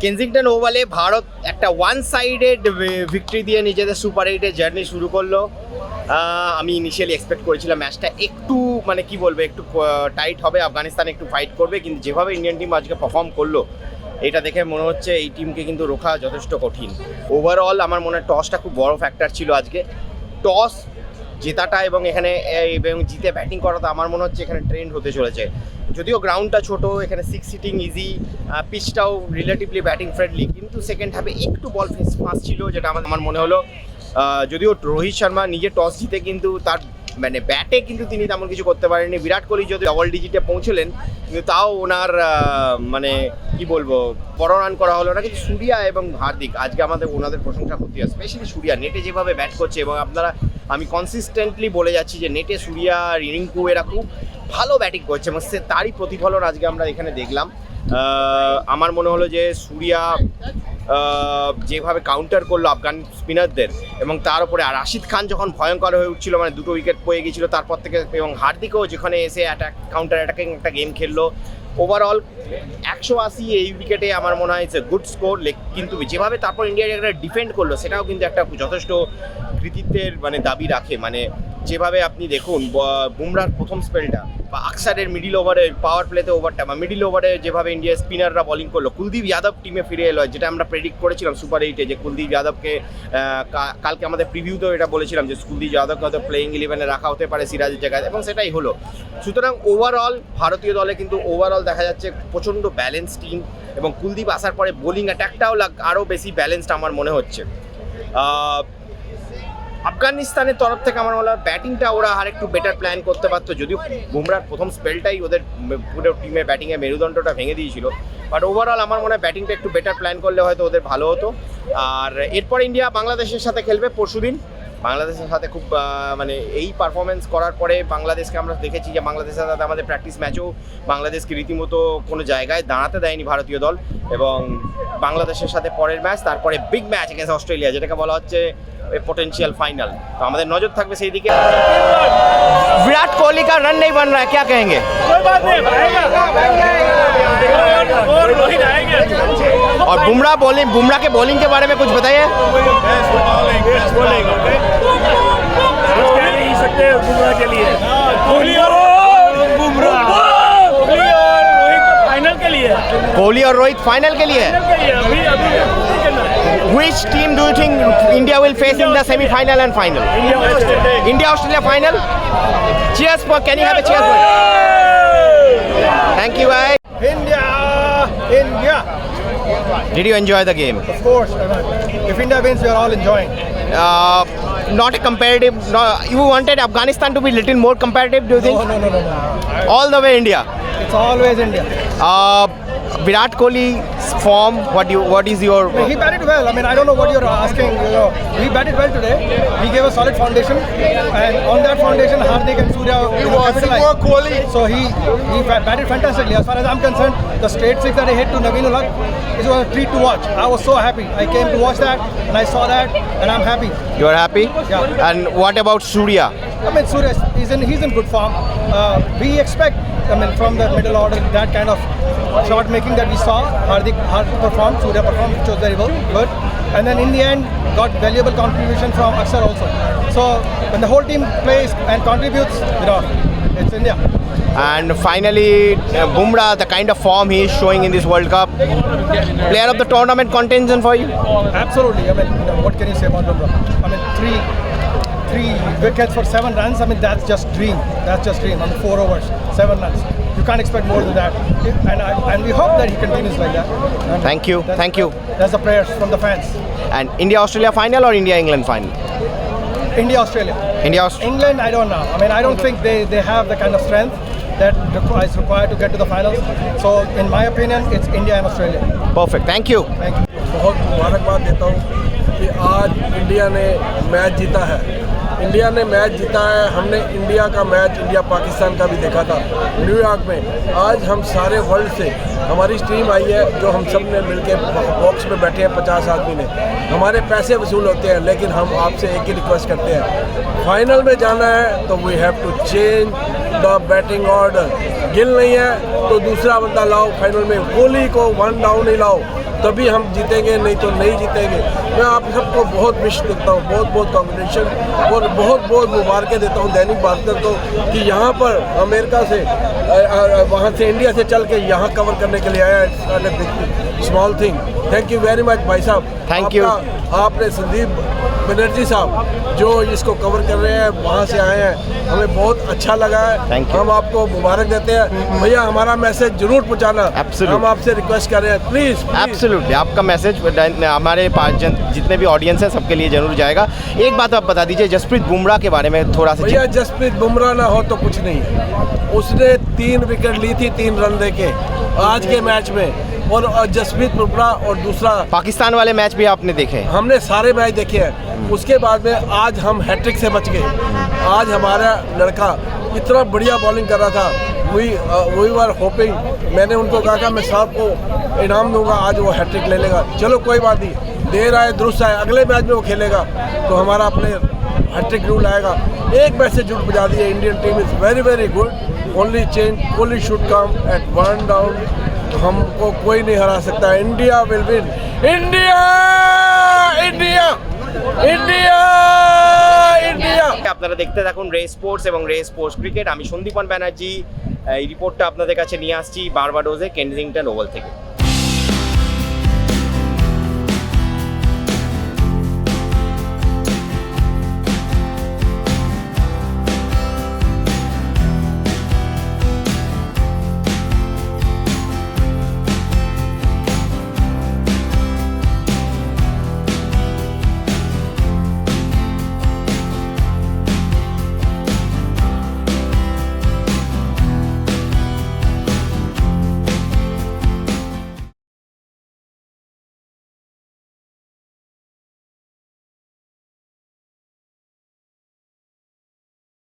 কেনজিংটন ওভালে ভারত একটা one sided victory দিয়ে নিজেদের সুপার এইটের জার্নি শুরু করল। আমি ইনিশিয়ালি এক্সপেক্ট করেছিলাম ম্যাচটা একটু মানে কি বলব, একটু টাইট হবে, আফগানিস্তান একটু ফাইট করবে, কিন্তু যেভাবে ইন্ডিয়ান টিম আজকে পারফর্ম করল, এটা দেখে মনে হচ্ছে এই টিমকে কিন্তু রোখা যথেষ্ট কঠিন। ওভারঅল আমার মনে হয় টসটা খুব বড় ফ্যাক্টর ছিল আজকে। টস জেতাটা এবং এখানে এবং জিতে ব্যাটিং করাটা আমার মনে হচ্ছে এখানে ট্রেন্ড হতে চলেছে। যদিও গ্রাউন্ডটা ছোট, এখানে সিক্স সিটিং ইজি পিচটাও রিলেটিভলি ব্যাটিং ফ্রেন্ডলি কিন্তু সেকেন্ড হাফে একটু বল ফেস ফাঁস ছিল, যেটা আমার আমার মনে হলো যদিও রোহিত শর্মা নিজে টস জিতে, কিন্তু তার মানে ব্যাটে কিন্তু তিনি তেমন কিছু করতে পারেননি। বিরাট কোহলি যদি ডবল ডিজিটে পৌঁছলেন, কিন্তু তাও ওনার মানে কি বলব বড় করা হলো না। কিন্তু সুরিয়া এবং হার্দিক আজকে আমাদের ওনাদের প্রশংসা করতে হয়। স্পেশালি সুরিয়া, নেটে যেভাবে ব্যাট করছে এবং আপনারা, আমি কনসিস্টেন্টলি বলে যাচ্ছি যে নেটে সুরিয়া রিঙ্কু এরা খুব ভালো ব্যাটিং করছে এবং সে তারই প্রতিফলন আজকে আমরা এখানে দেখলাম। আমার মনে হলো যে সুরিয়া যেভাবে কাউন্টার করল আফগান স্পিনারদের এবং তার উপরে আর রাশিদ খান যখন ভয়ঙ্কর হয়ে উঠছিল মানে দুটো উইকেট পড়ে গিয়েছিল তারপর থেকে এবং হার্দিকও যেখানে এসে অ্যাটাক কাউন্টার অ্যাটাকিং একটা গেম খেললো। ওভারঅল একশো আশি এই উইকেটে আমার মনে হয় ইটস গুড স্কোর কিন্তু যেভাবে তারপর ইন্ডিয়া একটা ডিফেন্ড করল, সেটাও কিন্তু একটা যথেষ্ট কৃতিত্বের মানে দাবি রাখে। মানে যেভাবে আপনি দেখুন বুমরার প্রথম স্পেলটা বা আকসারের মিডিল ওভারে পাওয়ার প্লেতে ওভারটা বা মিডিল ওভারে যেভাবে ইন্ডিয়ার স্পিনাররা বোলিং করল, কুলদীপ যাদব টিমে ফিরে এলো, যেটা আমরা প্রেডিক্ট করেছিলাম সুপার এইটে যে কুলদীপ যাদবকে কালকে আমাদের প্রিভিউতেও এটা বলেছিলাম, যে কুলদীপ যাদবকে হয়তো প্লেইং ইলেভেনে রাখা হতে পারে সিরাজের জায়গায়, এবং সেটাই হলো। সুতরাং ওভারঅল ভারতীয় দলে কিন্তু ওভারঅল দেখা যাচ্ছে প্রচণ্ড ব্যালেন্স টিম এবং কুলদীপ আসার পরে বোলিং অ্যাটাকটাও আরও বেশি ব্যালেন্সড আমার মনে হচ্ছে। আফগানিস্তানের তরফ থেকে আমার মনে হয় ব্যাটিংটা ওরা আর একটু বেটার প্ল্যান করতে পারতো। যদিও বুমরার প্রথম স্পেলটাই ওদের পুরো টিমে ব্যাটিংয়ে মেরুদণ্ডটা ভেঙে দিয়েছিল। বাট ওভারঅল আমার মনে হয় ব্যাটিংটা একটু বেটার প্ল্যান করলে হয়তো ওদের ভালো হতো। আর এরপর ইন্ডিয়া বাংলাদেশের সাথে খেলবে পরশুদিন। বাংলাদেশের সাথে খুব আহ, মানে এই পারফরমেন্স করার পরে বাংলাদেশকে আমরা দেখেছি যে বাংলাদেশের সাথে আমাদের প্র্যাকটিস ম্যাচেও বাংলাদেশকে রীতিমতো কোনো জায়গায় দাঁড়াতে দেয়নি ভারতীয় দল এবং বাংলাদেশের সাথে পরের ম্যাচ তারপরে বিগ ম্যাচ এগেন্স অস্ট্রেলিয়া যেটাকে বলা হচ্ছে पोटेंशियल फाइनल तो আমাদের নজর থাকবে সেই দিকে विराट कोहली का रन नहीं बन रहा है क्या कहेंगे कोई बात नहीं आएगा और बुमराह बॉलिंग बुमराह के बॉलिंग के बारे में कुछ बताइए कोहली और रोहित फाइनल के लिए Which team do you think India will face in the semi-final and final? India Australia. India Australia final. Cheers for can you have a cheers for? Thank you guys. India, India. Did you enjoy the game Of course, if India wins, we are all enjoying. uh, not a comparative no, you wanted Afghanistan to be little more comparative do you think No, no, no, no, no. all the way India It's always India. uh, Virat Kohli's form what you what is your I mean, he batted well. I mean, I don't know what you're asking. You know, he batted well today. He gave a solid foundation, and on that foundation, Hardik and Surya you know, capitalized. So he he fa- batted fantastically. As far as I'm concerned, the straight six that he hit to Naveen Ulhaq, it was a treat to watch. I was so happy. I came to watch that, and I saw that, and I'm happy. you are happy Yeah. and what about Surya I mean, Surya, is in he's in good form. Uh, we expect, I mean, from the middle order, that kind of shot making that we saw. Hardik, Hardik performed, Surya performed, which was very well, good. And then in the end, got valuable contribution from Aksar also. So when the whole team plays and contributes, you know, it's India. And finally, uh, Bumrah, the kind of form he is showing in this World Cup, player of the tournament contention for you. Absolutely. I mean, you know, what can you say about Bumrah? I mean, three three wickets for seven runs. I mean, that's just dream. That's just dream. I mean, four overs, seven runs. You can't expect more than that. And I, and we hope that he continues like that. And Thank you. that's- Thank you. That's the prayers from the fans. And India Australia final or India England final? India, Australia. India Australia. England, I don't know. I mean, I don't think they, they have the kind of strength that requ- is required to get to the finals. So, in my opinion, it's India and Australia. Perfect. Thank you. Thank you. बहुत मुबारकबाद देता हूँ कि आज India ने match जीता है India ने मैच जीता है, हमने इंडिया का मैच, इंडिया पाकिस्तान का भी देखा था न्यूयॉर्क में। आज हम सारे वर्ल्ड से, हमारी टीम आई है, जो हम सबने मिल के बॉक्स में बैठे हैं पचास आदमी ने। हमारे पैसे वसूल होते हैं, लेकिन हम आपसे एक ही रिक्वेस्ट करते हैं। फाइनल में जाना है तो we have to change the batting order Gill नहीं है तो दूसरा बंदा लाओ फाइनल में कोहली को वन डाउन ही लाओ। तभी हम जीतेंगे नहीं तो नहीं जीतेंगे। मैं आप सबको बहुत विश करता हूँ बहुत बहुत कॉम्बिनेशन और बहुत बहुत मुबारकें देता हूँ दैनिक भास्कर को कि यहाँ पर अमेरिका से वहाँ से इंडिया से चल के यहाँ कवर करने के लिए आया है small thing thank you very much भाई साहब। थैंक यू आपने संदीप बनर्जी साहब जो इसको कवर कर रहे हैं वहाँ से आए हैं। हमें बहुत अच्छा लगा है। हम आपको मुबारक देते हैं। भैया हमारा मैसेज ज़रूर पहुँचाना। हम आपसे रिक्वेस्ट कर रहे हैं। प्लीज़ एब्सोल्युटली आपका मैसेज हमारे पास जन जितने भी ऑडियंस है सबके लिए ज़रूर जाएगा। एक बात आप बता दीजिए जसप्रीत बुमराह के बारे में थोड़ा सा भैया जसप्रीत बुमराह ना हो तो कुछ नहीं है। उसने तीन विकेट ली थी तीन रन दे के आज के मैच में। और जसप्रीत बुमराह और दूसरा पाकिस्तान वाले मैच भी आपने देखे हमने सारे मैच देखे हैं। उसके बाद में आज हम हैट्रिक से बच गए। आज हमारा लड़का इतना बढ़िया बॉलिंग कर रहा था। वी वी वर होपिंग मैंने उनको कहा था मैं साहब को इनाम दूंगा आज वो हैट्रिक ले लेगा चलो कोई बात नहीं देर आए दुरुस्त आए अगले मैच में वो खेलेगा तो हमारा अपने हैट्रिक रूल आएगा एक मैच से जुट बजा दिए Indian team is very very good only change only should come at one down हमको कोई नहीं हरा सकता India will win India India India India আপনারা দেখতে থাকুন রে স্পোর্টস এবং রে স্পোর্টস ক্রিকেট আমি সন্দীপন ব্যানার্জি এই রিপোর্টটা আপনাদের কাছে নিয়ে আসছি বারবাডোজে কেনজিংটন ওভাল থেকে।